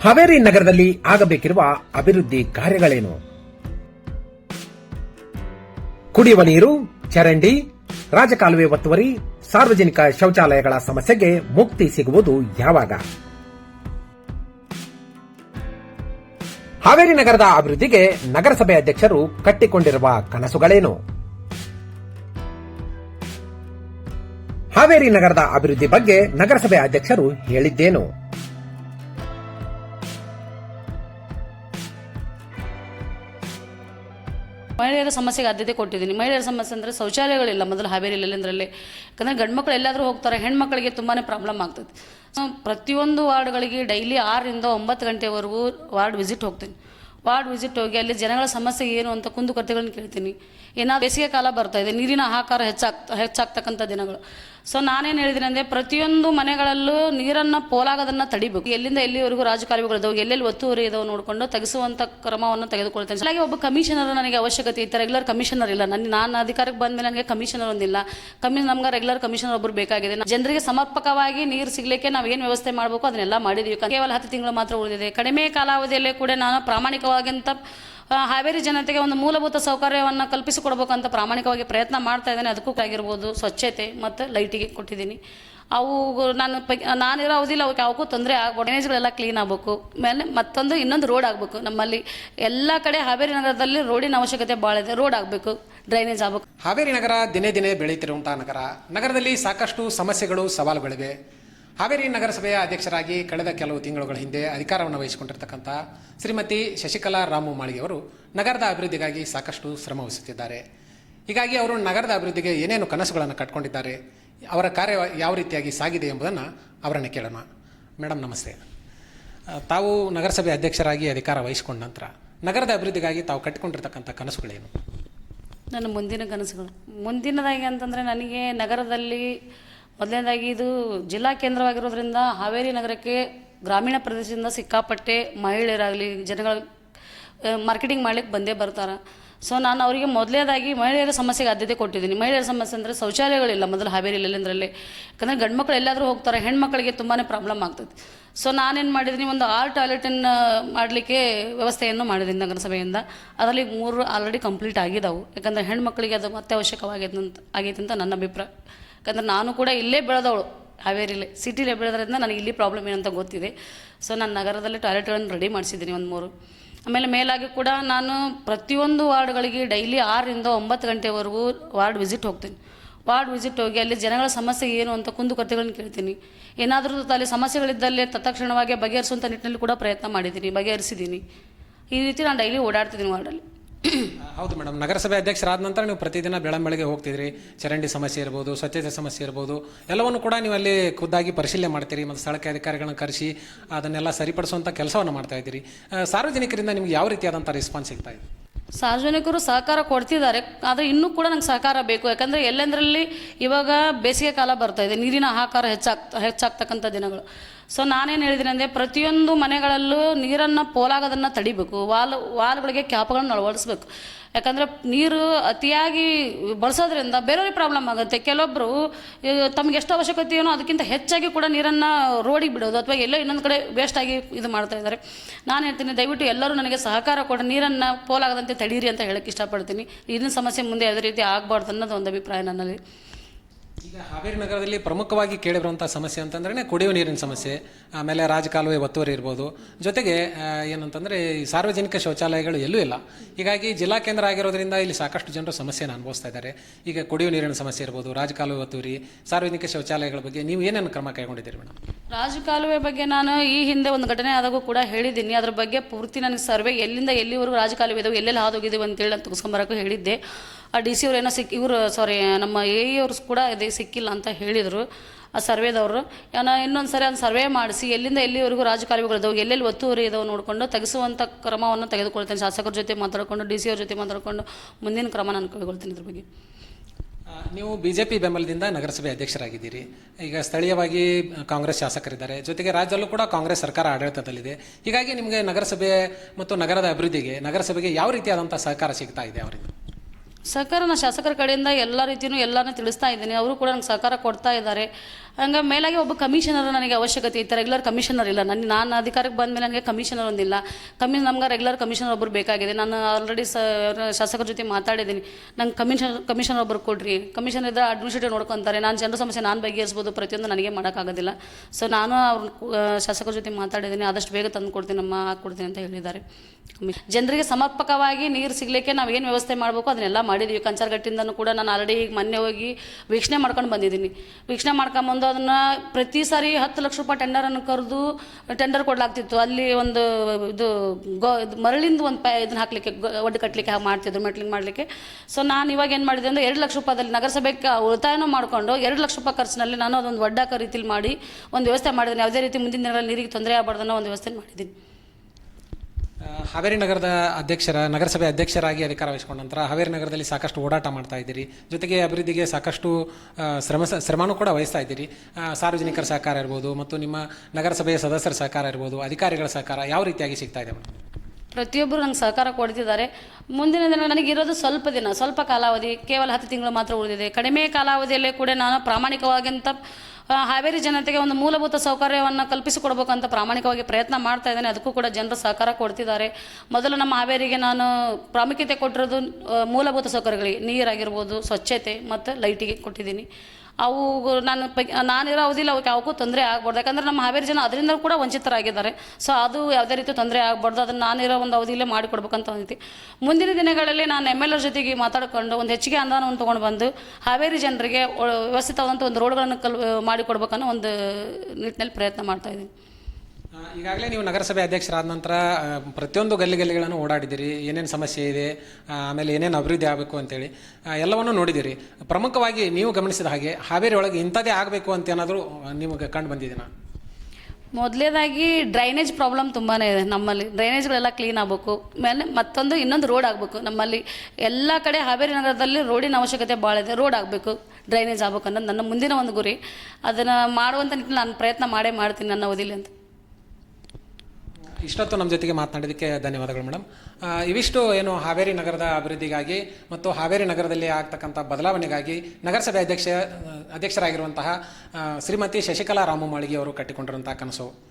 ಹಾವೇರಿ ನಗರದಲ್ಲಿ ಆಗಬೇಕಿರುವ ಅಭಿವೃದ್ಧಿ ಕಾರ್ಯಗಳೇನು? ಕುಡಿಯುವ ನೀರು, ಚರಂಡಿ, ರಾಜಕಾಲುವೆ ಒತ್ತುವರಿ, ಸಾರ್ವಜನಿಕ ಶೌಚಾಲಯಗಳ ಸಮಸ್ಯೆಗೆ ಮುಕ್ತಿ ಸಿಗುವುದು ಯಾವಾಗ? ಹಾವೇರಿ ನಗರದ ಅಭಿವೃದ್ಧಿಗೆ ನಗರಸಭೆ ಅಧ್ಯಕ್ಷರು ಕಟ್ಟಿಕೊಂಡಿರುವ ಕನಸುಗಳೇನು? ಹಾವೇರಿ ನಗರದ ಅಭಿವೃದ್ಧಿ ಬಗ್ಗೆ ನಗರಸಭೆ ಅಧ್ಯಕ್ಷರು ಹೇಳಿದ್ದೇನು? ಮಹಿಳೆಯರ ಸಮಸ್ಯೆಗೆ ಆದ್ಯತೆ ಕೊಟ್ಟಿದ್ದೀನಿ. ಮಹಿಳೆಯರ ಸಮಸ್ಯೆ ಅಂದರೆ ಶೌಚಾಲಯಗಳಿಲ್ಲ ಮೊದಲು ಹಾವೇರಿಯಲ್ಲಿ ಅಂದ್ರಲ್ಲಿ ಯಾಕಂದರೆ ಗಂಡು ಮಕ್ಕಳು ಎಲ್ಲಾದರೂ ಹೋಗ್ತಾರೆ, ಹೆಣ್ಮಕ್ಳಿಗೆ ತುಂಬಾ ಪ್ರಾಬ್ಲಮ್ ಆಗ್ತದೆ. ಪ್ರತಿಯೊಂದು ವಾರ್ಡ್ಗಳಿಗೆ ಡೈಲಿ ಆರರಿಂದ ಒಂಬತ್ತು ಗಂಟೆವರೆಗೂ ವಾರ್ಡ್ ವಿಸಿಟ್ ಹೋಗ್ತೀನಿ. ವಾರ್ಡ್ ವಿಸಿಟ್ ಹೋಗಿ ಅಲ್ಲಿ ಜನಗಳ ಸಮಸ್ಯೆ ಏನು ಅಂತ ಕುಂದುಕೊರತೆಗಳನ್ನ ಕೇಳ್ತೀನಿ. ಏನಾದ್ರು ಬೇಸಿಗೆ ಕಾಲ ಬರ್ತಾ ಇದೆ, ನೀರಿನ ಹಾಕಾರ ಹೆಚ್ಚಾಗ್ತಾ, ಹೆಚ್ಚಾಗ್ತಕ್ಕಂಥ ದಿನಗಳು. ಸೊ ನಾನೇನು ಹೇಳಿದ್ದೀನಿ ಅಂದರೆ ಪ್ರತಿಯೊಂದು ಮನೆಗಳಲ್ಲೂ ನೀರನ್ನು ಪೋಲಾಗೋದನ್ನು ತಡಿಬೇಕು. ಎಲ್ಲಿಂದ ಎಲ್ಲಿವರೆಗೂ ರಾಜಕಾಲುವೆಗಳಿದಾವೆ ಎಲ್ಲೆಲ್ಲಿ ಒತ್ತುವರಿ ಇದಾವೆ ನೋಡಿಕೊಂಡು ತೆಗೆಸುವಂಥ ಕ್ರಮವನ್ನು ತೆಗೆದುಕೊಳ್ತೇನೆ. ಹಾಗೆ ಒಬ್ಬ ಕಮಿಷನರ್ ನನಗೆ ಅವಶ್ಯಕತೆ ಇತ್ತು. ರೆಗ್ಯುಲರ್ ಕಮಿಷನರ್ ಇಲ್ಲ. ನನ್ನ ನಾನು ಅಧಿಕಾರಕ್ಕೆ ಬಂದ ಮೇಲೆ ನನಗೆ ಕಮಿಷನರ್ ಒಂದಿಲ್ಲ. ಕಮ್ಮಿ ನಮ್ಗೆ ರೆಗ್ಯುಲರ್ ಕಮಿಷನರ್ ಒಬ್ಬರು ಬೇಕಾಗಿದೆ. ಜನರಿಗೆ ಸಮರ್ಪಕವಾಗಿ ನೀರು ಸಿಗಲಿಕ್ಕೆ ನಾವು ಏನು ವ್ಯವಸ್ಥೆ ಮಾಡಬೇಕು ಅದನ್ನೆಲ್ಲ ಮಾಡಿದೀವಿ. ಕೇವಲ ಹತ್ತು ತಿಂಗಳು ಮಾತ್ರ ಉಳಿದಿದೆ. ಕಡಿಮೆ ಕಾಲಾವಧಿಯಲ್ಲೇ ಕೂಡ ನಾನು ಪ್ರಾಮಾಣಿಕವಾದಂಥ ಆ, ಹಾವೇರಿ ಜನತೆಗೆ ಒಂದು ಮೂಲಭೂತ ಸೌಕರ್ಯವನ್ನು ಕಲ್ಪಿಸಿಕೊಡ್ಬೇಕಂತ ಪ್ರಾಮಾಣಿಕವಾಗಿ ಪ್ರಯತ್ನ ಮಾಡ್ತಾ ಇದ್ದೇನೆ. ಅದಕ್ಕೂ ಆಗಿರ್ಬೋದು ಸ್ವಚ್ಛತೆ ಮತ್ತು ಲೈಟಿಗೆ ಕೊಟ್ಟಿದ್ದೀನಿ. ಅವು ನಾನು ನಾನಿರೋ ಅವಧಿಲ್ಲ ಅವಕ್ಕೆ ಯಾವಕ್ಕೂ ತೊಂದರೆ ಆಗಬೇಕು ಡ್ರೈನೇಜ್ಗಳೆಲ್ಲ ಕ್ಲೀನ್ ಆಗಬೇಕು. ಮೇಲೆ ಮತ್ತೊಂದು ಇನ್ನೊಂದು ರೋಡ್ ಆಗಬೇಕು. ನಮ್ಮಲ್ಲಿ ಎಲ್ಲ ಕಡೆ ಹಾವೇರಿ ನಗರದಲ್ಲಿ ರೋಡಿನ ಅವಶ್ಯಕತೆ ಭಾಳ ಇದೆ. ರೋಡ್ ಆಗಬೇಕು ಡ್ರೈನೇಜ್ ಆಗಬೇಕು. ಹಾವೇರಿ ನಗರ ದಿನೇ ದಿನೇ ಬೆಳೆಯುತ್ತಿರುವಂತಹ ನಗರ. ನಗರದಲ್ಲಿ ಸಾಕಷ್ಟು ಸಮಸ್ಯೆಗಳು, ಸವಾಲುಗಳಿವೆ. ಹಾವೇರಿ ನಗರಸಭೆಯ ಅಧ್ಯಕ್ಷರಾಗಿ ಕಳೆದ ಕೆಲವು ತಿಂಗಳುಗಳ ಹಿಂದೆ ಅಧಿಕಾರವನ್ನು ವಹಿಸಿಕೊಂಡಿರ್ತಕ್ಕಂಥ ಶ್ರೀಮತಿ ಶಶಿಕಲಾ ರಾಮು ಮಾಳಿಗೆಯವರು ನಗರದ ಅಭಿವೃದ್ಧಿಗಾಗಿ ಸಾಕಷ್ಟು ಶ್ರಮವಹಿಸುತ್ತಿದ್ದಾರೆ ಹೀಗಾಗಿ ಅವರು ನಗರದ ಅಭಿವೃದ್ಧಿಗೆ ಏನೇನು ಕನಸುಗಳನ್ನು ಕಟ್ಕೊಂಡಿದ್ದಾರೆ, ಅವರ ಕಾರ್ಯ ಯಾವ ರೀತಿಯಾಗಿ ಸಾಗಿದೆ ಎಂಬುದನ್ನು ಅವರನ್ನು ಕೇಳೋಣ. ಮೇಡಮ್ ನಮಸ್ತೆ. ತಾವು ನಗರಸಭೆ ಅಧ್ಯಕ್ಷರಾಗಿ ಅಧಿಕಾರ ವಹಿಸಿಕೊಂಡ ನಂತರ ನಗರದ ಅಭಿವೃದ್ಧಿಗಾಗಿ ತಾವು ಕಟ್ಟಿಕೊಂಡಿರ್ತಕ್ಕಂಥ ಕನಸುಗಳೇನು? ನನ್ನ ಮುಂದಿನ ಕನಸುಗಳು. ಮುಂದಿನದಾಗಿ ಅಂತಂದರೆ ನನಗೆ ನಗರದಲ್ಲಿ ಮೊದಲನೇದಾಗಿ ಇದು ಜಿಲ್ಲಾ ಕೇಂದ್ರವಾಗಿರೋದ್ರಿಂದ ಹಾವೇರಿ ನಗರಕ್ಕೆ ಗ್ರಾಮೀಣ ಪ್ರದೇಶದಿಂದ ಸಿಕ್ಕಾಪಟ್ಟೆ ಮಹಿಳೆಯರಾಗಲಿ, ಜನಗಳ ಮಾರ್ಕೆಟಿಂಗ್ ಮಾಡ್ಲಿಕ್ಕೆ ಬಂದೇ ಬರ್ತಾರೆ. ಸೊ, ನಾನು ಅವರಿಗೆ ಮೊದಲೇದಾಗಿ ಮಹಿಳೆಯರ ಸಮಸ್ಯೆಗೆ ಆದ್ಯತೆ ಕೊಟ್ಟಿದ್ದೀನಿ. ಮಹಿಳೆಯರ ಸಮಸ್ಯೆ ಅಂದರೆ ಶೌಚಾಲಯಗಳಿಲ್ಲ ಮೊದಲು ಹಾವೇರಿಯಲ್ಲಿ ಅಂದ್ರಲ್ಲಿ ಯಾಕಂದರೆ ಗಂಡು ಮಕ್ಕಳು ಎಲ್ಲಾದರೂ ಹೋಗ್ತಾರೆ, ಹೆಣ್ಮಕ್ಳಿಗೆ ತುಂಬಾ ಪ್ರಾಬ್ಲಮ್ ಆಗ್ತದೆ. ಸೊ, ನಾನೇನು ಮಾಡಿದ್ದೀನಿ, ಒಂದು ಆರು ಟಾಯ್ಲೆಟನ್ನು ಮಾಡಲಿಕ್ಕೆ ವ್ಯವಸ್ಥೆಯನ್ನು ಮಾಡಿದ್ದೀನಿ ನಗರಸಭೆಯಿಂದ. ಅದರಲ್ಲಿ ಮೂರು ಆಲ್ರೆಡಿ ಕಂಪ್ಲೀಟ್ ಆಗಿದ್ದಾವೆ ಯಾಕಂದರೆ ಹೆಣ್ಮಕ್ಳಿಗೆ ಅದು ಅತ್ಯವಶ್ಯಕವಾಗಿದೆ ಅಂತ, ಆಗೈತೆ ಅಂತ ನನ್ನ ಅಭಿಪ್ರಾಯ. ಯಾಕಂದರೆ ನಾನು ಕೂಡ ಇಲ್ಲೇ ಬೆಳೆದವಳು ಹಾವೇರಿಲಿ, ಸಿಟಿಲೇ ಬೆಳೆದ್ರಿಂದ ನನಗೆ ಇಲ್ಲಿ ಪ್ರಾಬ್ಲಮ್ ಏನಂತ ಗೊತ್ತಿದೆ. ಸೊ ನಾನು ನಗರದಲ್ಲಿ ಟಾಯ್ಲೆಟ್ಗಳನ್ನು ರೆಡಿ ಮಾಡಿಸಿದ್ದೀನಿ ಒಂದು ಮೂರು. ಆಮೇಲೆ ಮೇಲಾಗಿ ಕೂಡ ನಾನು ಪ್ರತಿಯೊಂದು ವಾರ್ಡ್ಗಳಿಗೆ ಡೈಲಿ ಆರರಿಂದ ಒಂಬತ್ತು ಗಂಟೆವರೆಗೂ ವಾರ್ಡ್ ವಿಸಿಟ್ ಹೋಗ್ತೀನಿ. ವಾರ್ಡ್ ವಿಸಿಟ್ ಹೋಗಿ ಅಲ್ಲಿ ಜನಗಳ ಸಮಸ್ಯೆ ಏನು ಅಂತ ಕುಂದುಕೊರತೆಗಳನ್ನು ಕೇಳ್ತೀನಿ. ಏನಾದರೂ ಅಲ್ಲಿ ಸಮಸ್ಯೆಗಳಿದ್ದಲ್ಲಿ ತತ್ಕ್ಷಣವಾಗಿ ಬಗೆಹರಿಸುವಂಥ ನಿಟ್ಟಿನಲ್ಲಿ ಕೂಡ ಪ್ರಯತ್ನ ಮಾಡಿದ್ದೀನಿ, ಬಗೆಹರಿಸಿದ್ದೀನಿ. ಈ ರೀತಿ ನಾನು ಡೈಲಿ ಓಡಾಡ್ತಿದ್ದೀನಿ ವಾರ್ಡಲ್ಲಿ. ಹೌದು ಮೇಡಮ್. ನಗರಸಭೆ ಅಧ್ಯಕ್ಷರಾದ ನಂತರ ನೀವು ಪ್ರತಿದಿನ ಬೆಳಂಬೆಳಗ್ಗೆ ಹೋಗ್ತಿದ್ರಿ. ಚರಂಡಿ ಸಮಸ್ಯೆ ಇರ್ಬೋದು, ಸ್ವಚ್ಛತೆ ಸಮಸ್ಯೆ ಇರ್ಬೋದು, ಎಲ್ಲವನ್ನು ಕೂಡ ನೀವು ಅಲ್ಲಿ ಖುದ್ದಾಗಿ ಪರಿಶೀಲನೆ ಮಾಡ್ತೀರಿ. ಮತ್ತು ಸ್ಥಳಕ್ಕೆ ಅಧಿಕಾರಿಗಳನ್ನ ಕರೆಸಿ ಅದನ್ನೆಲ್ಲ ಸರಿಪಡಿಸುವಂಥ ಕೆಲಸವನ್ನು ಮಾಡ್ತಾ ಇದ್ದೀರಿ. ಸಾರ್ವಜನಿಕರಿಂದ ನಿಮ್ಗೆ ಯಾವ ರೀತಿಯಾದಂಥ ರೆಸ್ಪಾನ್ಸ್ ಸಿಗ್ತಾ ಇದೆ? ಸಾರ್ವಜನಿಕರು ಸಹಕಾರ ಕೊಡ್ತಿದ್ದಾರೆ, ಆದರೆ ಇನ್ನೂ ಕೂಡ ನಂಗೆ ಸಹಕಾರ ಬೇಕು. ಯಾಕಂದರೆ ಎಲ್ಲೆಂದರಲ್ಲಿ ಇವಾಗ ಬೇಸಿಗೆ ಕಾಲ ಬರ್ತಾ ಇದೆ. ನೀರಿನ ಹಾಕಾರ ಹೆಚ್ಚಾಗ್ತಾ ಹೆಚ್ಚಾಗ್ತಕ್ಕಂಥ ದಿನಗಳು. ಸೊ ನಾನೇನು ಹೇಳಿದ್ದೀನಿ ಅಂದರೆ ಪ್ರತಿಯೊಂದು ಮನೆಗಳಲ್ಲೂ ನೀರನ್ನು ಪೋಲಾಗೋದನ್ನು ತಡಿಬೇಕು. ವಾಲ್, ವಾಲ್ಗಳಿಗೆ ಕ್ಯಾಪ್ಗಳನ್ನು ಅಳವಡಿಸ್ಬೇಕು. ಯಾಕಂದರೆ ನೀರು ಅತಿಯಾಗಿ ಬಳಸೋದ್ರಿಂದ ಬೇರೆಯವ್ರಿಗೆ ಪ್ರಾಬ್ಲಮ್ ಆಗುತ್ತೆ. ಕೆಲವೊಬ್ಬರು ತಮಗೆ ಎಷ್ಟು ಅವಶ್ಯಕತೆ ಏನೋ ಅದಕ್ಕಿಂತ ಹೆಚ್ಚಾಗಿ ಕೂಡ ನೀರನ್ನು ರೋಡಿಗೆ ಬಿಡೋದು ಅಥವಾ ಎಲ್ಲೋ ಇನ್ನೊಂದು ಕಡೆ ವೇಸ್ಟ್ ಆಗಿ ಇದು ಮಾಡ್ತಾ ಇದ್ದಾರೆ. ನಾನು ಹೇಳ್ತೀನಿ, ದಯವಿಟ್ಟು ಎಲ್ಲರೂ ನನಗೆ ಸಹಕಾರ ಕೊಡಿ. ನೀರನ್ನು ಪೋಲಾಗದಂತೆ ತಡೀರಿ ಅಂತ ಹೇಳಕ್ಕೆ ಇಷ್ಟಪಡ್ತೀನಿ. ನೀರಿನ ಸಮಸ್ಯೆ ಮುಂದೆ ಯಾವುದೇ ರೀತಿ ಆಗಬಾರ್ದು ಅನ್ನೋದು ಒಂದು ಅಭಿಪ್ರಾಯ ನನ್ನಲ್ಲಿ. ಈಗ ಹಾವೇರಿ ನಗರದಲ್ಲಿ ಪ್ರಮುಖವಾಗಿ ಕೇಳಿಬರುವಂಥ ಸಮಸ್ಯೆ ಅಂತಂದ್ರೆ ಕುಡಿಯುವ ನೀರಿನ ಸಮಸ್ಯೆ, ಆಮೇಲೆ ರಾಜಕಾಲುವೆ ಒತ್ತುವರಿ ಇರ್ಬೋದು. ಜೊತೆಗೆ ಏನಂತಂದರೆ ಈ ಸಾರ್ವಜನಿಕ ಶೌಚಾಲಯಗಳು ಎಲ್ಲೂ ಇಲ್ಲ. ಹೀಗಾಗಿ ಜಿಲ್ಲಾ ಕೇಂದ್ರ ಆಗಿರೋದ್ರಿಂದ ಇಲ್ಲಿ ಸಾಕಷ್ಟು ಜನರು ಸಮಸ್ಯೆಯನ್ನು ಅನುಭವಿಸ್ತಾ ಇದ್ದಾರೆ. ಈಗ ಕುಡಿಯುವ ನೀರಿನ ಸಮಸ್ಯೆ ಇರ್ಬೋದು, ರಾಜಕಾಲುವೆ ಒತ್ತುವರಿ, ಸಾರ್ವಜನಿಕ ಶೌಚಾಲಯಗಳ ಬಗ್ಗೆ ನೀವು ಏನೇನು ಕ್ರಮ ಕೈಗೊಂಡಿದ್ದೀರಿ ಮೇಡಮ್ ರಾಜಕಾಲುವೆ ಬಗ್ಗೆ ನಾನು ಈ ಹಿಂದೆ ಒಂದು ಘಟನೆ ಆದಾಗೂ ಕೂಡ ಹೇಳಿದ್ದೀನಿ. ಅದ್ರ ಬಗ್ಗೆ ಪೂರ್ತಿ ನನಗೆ ಸರ್ವೆ ಎಲ್ಲಿಂದ ಎಲ್ಲಿವರೆಗೂ ರಾಜಕಾಲುವೆ ಇದಾವೆ, ಎಲ್ಲೆಲ್ಲಿ ಹಾದೋಗಿದ್ದೀವಿ ಅಂತೇಳಿ ನಾನು ತೆಗೆಸ್ಕೊಂಬರಕ್ಕೆ ಹೇಳಿದ್ದೆ. ಆ ಡಿ ಸಿ ಅವ್ರು ಏನೋ ಸಿಕ್, ಇವರು ಸಾರಿ ನಮ್ಮ ಎ ಅವ್ರು ಕೂಡ ಅದೇ ಸಿಕ್ಕಿಲ್ಲ ಅಂತ ಹೇಳಿದರು. ಆ ಸರ್ವೇದವರು, ಏನೋ ಇನ್ನೊಂದು ಸರಿ ಒಂದು ಸರ್ವೆ ಮಾಡಿಸಿ, ಎಲ್ಲಿಂದ ಎಲ್ಲಿವರೆಗೂ ರಾಜಕಾಲುವೆಗಳಿದಾವೆ ಎಲ್ಲೆಲ್ಲಿ ಒತ್ತುವರಿ ಇದಾವೆ ನೋಡಿಕೊಂಡು ತೆಗೆಸುವಂಥ ಕ್ರಮವನ್ನು ತೆಗೆದುಕೊಳ್ತೇನೆ. ಶಾಸಕರ ಜೊತೆ ಮಾತಾಡಿಕೊಂಡು, ಡಿ ಸಿ ಅವ್ರ ಜೊತೆ ಮಾತಾಡಿಕೊಂಡು ಮುಂದಿನ ಕ್ರಮ ನಾನು ಕೈಗೊಳ್ತೇನೆ ಇದ್ರ ಬಗ್ಗೆ. ನೀವು ಬಿ ಜೆ ಪಿ ಬೆಂಬಲದಿಂದ ನಗರಸಭೆ ಅಧ್ಯಕ್ಷರಾಗಿದ್ದೀರಿ. ಈಗ ಸ್ಥಳೀಯವಾಗಿ ಕಾಂಗ್ರೆಸ್ ಶಾಸಕರಿದ್ದಾರೆ. ಜೊತೆಗೆ ರಾಜ್ಯದಲ್ಲೂ ಕೂಡ ಕಾಂಗ್ರೆಸ್ ಸರ್ಕಾರ ಆಡಳಿತದಲ್ಲಿದೆ. ಹೀಗಾಗಿ ನಿಮಗೆ ನಗರಸಭೆ ಮತ್ತು ನಗರದ ಅಭಿವೃದ್ಧಿಗೆ, ನಗರಸಭೆಗೆ ಯಾವ ರೀತಿಯಾದಂಥ ಸಹಕಾರ ಸಿಗ್ತಾ ಇದೆ ಅವರಿಂದ? ಸಹಕಾರ ನಾನು ಶಾಸಕರ ಕಡೆಯಿಂದ ಎಲ್ಲ ರೀತಿಯೂ ಎಲ್ಲನೂ ತಿಳಿಸ್ತಾ ಇದ್ದೀನಿ. ಅವರು ಕೂಡ ನಂಗೆ ಸಹಕಾರ ಕೊಡ್ತಾ ಇದ್ದಾರೆ. ಹಂಗೆ ಮೇಲಾಗಿ ಒಬ್ಬ ಕಮಿಷನರ್ ನನಗೆ ಅವಶ್ಯಕತೆ ಇತ್ತು ರೆಗ್ಯುಲರ್ ಕಮಿಷನರ್ ಇಲ್ಲ. ನನ್ನ ನಾನು ಅಧಿಕಾರಕ್ಕೆ ಬಂದ ಮೇಲೆ ನನಗೆ ಕಮಿಷನರ್ ಒಂದಿಲ್ಲ ಕಮ್ಮಿ ನಮ್ಗೆ ರೆಗ್ಯುಲರ್ ಕಮಿಷನರ್ ಒಬ್ಬರು ಬೇಕಾಗಿದೆ. ನಾನು ಆಲ್ರೆಡಿ ಸ ಶಾಸಕರ ಜೊತೆ ಮಾತಾಡಿದ್ದೀನಿ. ನಂಗೆ ಕಮಿಷನ್ ಕಮಿಷನರ್ ಒಬ್ಬರು ಕೊಡ್ರಿ. ಕಮಿಷನ್ ಇದ್ದರೆ ಅಡ್ಮಿನಿಸ್ಟ್ರೇಟಿವ್ ನೋಡ್ಕೊತಾರೆ. ನಾನು ಜನರ ಸಮಸ್ಯೆ ನಾನು ಬಗೆಹರಿಸ್ಬೋದು. ಪ್ರತಿಯೊಂದು ನನಗೆ ಮಾಡೋಕ್ಕಾಗೋದಿಲ್ಲ. ಸೊ ನಾನು ಅವ್ರ ಶಾಸಕರ ಜೊತೆ ಮಾತಾಡಿದ್ದೀನಿ. ಆದಷ್ಟು ಬೇಗ ತಂದು ಕೊಡ್ತೀನಿ. ನಮ್ಮ ಹಾಕ್ಕೊಡ್ತೀನಿ ಅಂತ ಹೇಳಿದ್ದಾರೆ. ಜನರಿಗೆ ಸಮರ್ಪಕವಾಗಿ ನೀರು ಸಿಗಲಿಕ್ಕೆ ನಾವು ಏನು ವ್ಯವಸ್ಥೆ ಮಾಡಬೇಕು ಅದನ್ನೆಲ್ಲ ಮಾಡಿದ್ದೀವಿ ಕಂಚರ್ಗಟ್ಟಿಂದನೂ ಕೂಡ ನಾನು ಆಲ್ರೆಡಿ ಈಗ ಮೊನ್ನೆ ಹೋಗಿ ವೀಕ್ಷಣೆ ಮಾಡ್ಕೊಂಡು ಬಂದಿದ್ದೀನಿ. ವೀಕ್ಷಣೆ ಮಾಡ್ಕೊಂಬಂದು ಅದನ್ನು ಪ್ರತಿ ಸಾರಿ ಹತ್ತು ಲಕ್ಷ ರೂಪಾಯಿ ಟೆಂಡರನ್ನು ಕರೆದು ಟೆಂಡರ್ ಕೊಡಲಾಗ್ತಿತ್ತು. ಅಲ್ಲಿ ಒಂದು ಇದು ಗೋ ಇದು ಮರಳಿಂದ ಒಂದು ಪೈ ಇದನ್ನ ಹಾಕಲಿಕ್ಕೆ ಒಡ್ಡು ಕಟ್ಟಲಿಕ್ಕೆ ಮಾಡ್ತಿದ್ರು, ಮೆಟ್ಲಿಂಗ್ ಮಾಡಲಿಕ್ಕೆ. ಸೊ ನಾನು ಇವಾಗ ಏನು ಮಾಡಿದೆ ಅಂದರೆ ಎರಡು ಲಕ್ಷ ರೂಪಾಯಿದಲ್ಲಿ ನಗರಸಭೆಗೆ ಉಳಿತಾಯನೂ ಮಾಡಿಕೊಂಡು ಎರಡು ಲಕ್ಷ ರೂಪಾಯಿ ಖರ್ಚಿನಲ್ಲಿ ನಾನು ಅದೊಂದು ಒಡ್ಡಾಕ ರೀತಿಲಿ ಮಾಡಿ ಒಂದು ವ್ಯವಸ್ಥೆ ಮಾಡಿದ್ದೀನಿ ಯಾವುದೇ ರೀತಿ ಮುಂದಿನ ದಿನಗಳಲ್ಲಿ ನೀರಿಗೆ ತೊಂದರೆ ಆಗಬಾರ್ದು ಅನ್ನೋ ಒಂದು ವ್ಯವಸ್ಥೆ ಮಾಡಿದ್ದೀನಿ ಹಾವೇರಿ ನಗರದ ಅಧ್ಯಕ್ಷರ, ನಗರಸಭೆ ಅಧ್ಯಕ್ಷರಾಗಿ ಅಧಿಕಾರ ವಹಿಸಿಕೊಂಡ ನಂತರ ಹಾವೇರಿ ನಗರದಲ್ಲಿ ಸಾಕಷ್ಟು ಓಡಾಟ ಮಾಡ್ತಾ ಇದ್ದೀರಿ. ಜೊತೆಗೆ ಅಭಿವೃದ್ಧಿಗೆ ಸಾಕಷ್ಟು ಶ್ರಮ ಶ್ರಮನೂ ಕೂಡ ವಹಿಸ್ತಾ ಇದ್ದೀರಿ. ಸಾರ್ವಜನಿಕರ ಸಹಕಾರ ಇರ್ಬೋದು ಮತ್ತು ನಿಮ್ಮ ನಗರಸಭೆಯ ಸದಸ್ಯರ ಸಹಕಾರ ಇರ್ಬೋದು, ಅಧಿಕಾರಿಗಳ ಸಹಕಾರ ಯಾವ ರೀತಿಯಾಗಿ ಸಿಗ್ತಾ ಇದೆ ಪ್ರತಿಯೊಬ್ಬರು ನಂಗೆ ಸಹಕಾರ ಕೊಡ್ತಿದ್ದಾರೆ. ಮುಂದಿನ ದಿನ ನನಗಿರೋದು ಸ್ವಲ್ಪ ದಿನ, ಸ್ವಲ್ಪ ಕಾಲಾವಧಿ, ಕೇವಲ ಹತ್ತು ತಿಂಗಳು ಮಾತ್ರ ಉಳಿದಿದೆ. ಕಡಿಮೆ ಕಾಲಾವಧಿಯಲ್ಲೇ ಕೂಡ ನಾನು ಪ್ರಾಮಾಣಿಕವಾಗಿಂತ ಹಾವೇರಿ ಜನತೆಗೆ ಒಂದು ಮೂಲಭೂತ ಸೌಕರ್ಯವನ್ನು ಕಲ್ಪಿಸಿಕೊಡ್ಬೇಕಂತ ಪ್ರಾಮಾಣಿಕವಾಗಿ ಪ್ರಯತ್ನ ಮಾಡ್ತಾ ಇದ್ದೇನೆ. ಅದಕ್ಕೂ ಕೂಡ ಜನರು ಸಹಕಾರ ಕೊಡ್ತಿದ್ದಾರೆ. ಮೊದಲು ನಮ್ಮ ಹಾವೇರಿಗೆ ನಾನು ಪ್ರಾಮುಖ್ಯತೆ ಕೊಟ್ಟಿರೋದು ಮೂಲಭೂತ ಸೌಕರ್ಯಗಳಿಗೆ ನೀರಾಗಿರ್ಬೋದು, ಸ್ವಚ್ಛತೆ ಮತ್ತು ಲೈಟಿಗೆ ಕೊಟ್ಟಿದ್ದೀನಿ. ಅವು ನಾನು ನಾನಿರೋ ಅವಧಿಲಿ ಅವಕ್ಕೆ ಯಾವಕ್ಕೂ ತೊಂದರೆ ಆಗ್ಬಾರ್ದು. ಯಾಕಂದ್ರೆ ನಮ್ಮ ಹಾವೇರಿ ಜನ ಅದರಿಂದ ಕೂಡ ವಂಚಿತರಾಗಿದ್ದಾರೆ. ಸೊ ಅದು ಯಾವುದೇ ರೀತಿ ತೊಂದರೆ ಆಗ್ಬಾರ್ದು. ಅದನ್ನು ನಾನಿರೋ ಒಂದು ಅವಧಿಯಲ್ಲೇ ಮಾಡಿಕೊಡ್ಬೇಕಂತ ಅಂದಿತಿ ಮುಂದಿನ ದಿನಗಳಲ್ಲಿ ನಾನು ಎಂ ಎಲ್ ಎರ್ ಜೊತೆಗೆ ಮಾತಾಡಿಕೊಂಡು ಒಂದು ಹೆಚ್ಚಿಗೆ ಅನುದಾನವನ್ನು ತೊಗೊಂಡು ಬಂದು ಹಾವೇರಿ ಜನರಿಗೆ ವ್ಯವಸ್ಥಿತವಾದಂಥ ಒಂದು ರೋಡ್ಗಳನ್ನು ಕಲ್ ಮಾಡಿಕೊಡ್ಬೇಕನ್ನೋ ಒಂದು ನಿಟ್ಟಿನಲ್ಲಿ ಪ್ರಯತ್ನ ಮಾಡ್ತಾ ಇದ್ದೀನಿ. ಈಗಾಗಲೇ ನೀವು ನಗರಸಭೆ ಅಧ್ಯಕ್ಷರಾದ ನಂತರ ಪ್ರತಿಯೊಂದು ಗಲ್ಲಿ ಗಲ್ಲಿಗಳನ್ನು ಓಡಾಡಿದ್ದೀರಿ, ಏನೇನು ಸಮಸ್ಯೆ ಇದೆ ಆಮೇಲೆ ಏನೇನು ಅಭಿವೃದ್ಧಿ ಆಗಬೇಕು ಅಂತೇಳಿ ಎಲ್ಲವನ್ನು ನೋಡಿದ್ದೀರಿ. ಪ್ರಮುಖವಾಗಿ ನೀವು ಗಮನಿಸಿದ ಹಾಗೆ ಹಾವೇರಿ ಒಳಗೆ ಇಂಥದ್ದೇ ಆಗಬೇಕು ಅಂತ ಏನಾದರೂ ನಿಮಗೆ ಕಂಡು ಬಂದಿದ್ದೀನಾ? ಮೊದಲೇದಾಗಿ ಡ್ರೈನೇಜ್ ಪ್ರಾಬ್ಲಮ್ ತುಂಬಾ ಇದೆ ನಮ್ಮಲ್ಲಿ. ಡ್ರೈನೇಜ್ಗಳೆಲ್ಲ ಕ್ಲೀನ್ ಆಗಬೇಕು. ಮೇಲೆ ಮತ್ತೊಂದು ಇನ್ನೊಂದು ರೋಡ್ ಆಗಬೇಕು. ನಮ್ಮಲ್ಲಿ ಎಲ್ಲ ಕಡೆ ಹಾವೇರಿ ನಗರದಲ್ಲಿ ರೋಡಿನ ಅವಶ್ಯಕತೆ ಭಾಳ ಇದೆ. ರೋಡ್ ಆಗಬೇಕು. ಡ್ರೈನೇಜ್ ಆಗ್ಬೇಕು ಅನ್ನೋದು ನನ್ನ ಮುಂದಿನ ಒಂದು ಗುರಿ. ಅದನ್ನು ಮಾಡುವಂಥ ನಿಟ್ಟಿನಲ್ಲಿ ನಾನು ಪ್ರಯತ್ನ ಮಾಡೇ ಮಾಡ್ತೀನಿ ನನ್ನ ಓದಿಲಿ ಅಂತ. ಇಷ್ಟೊತ್ತು ನಮ್ಮ ಜೊತೆಗೆ ಮಾತನಾಡಿದ್ದಕ್ಕೆ ಧನ್ಯವಾದಗಳು, ಮೇಡಮ್. ಇವಿಷ್ಟು ಏನು ಹಾವೇರಿ ನಗರದ ಅಭಿವೃದ್ಧಿಗಾಗಿ ಮತ್ತು ಹಾವೇರಿ ನಗರದಲ್ಲಿ ಆಗ್ತಕ್ಕಂಥ ಬದಲಾವಣೆಗಾಗಿ ನಗರಸಭೆ ಅಧ್ಯಕ್ಷ, ಅಧ್ಯಕ್ಷರಾಗಿರುವಂತಹ ಶ್ರೀಮತಿ ಶಶಿಕಲಾ ರಾಮಮಾಳಿಗೆ ಅವರು ಕಟ್ಟಿಕೊಂಡಿರುವಂತಹ ಕನಸು.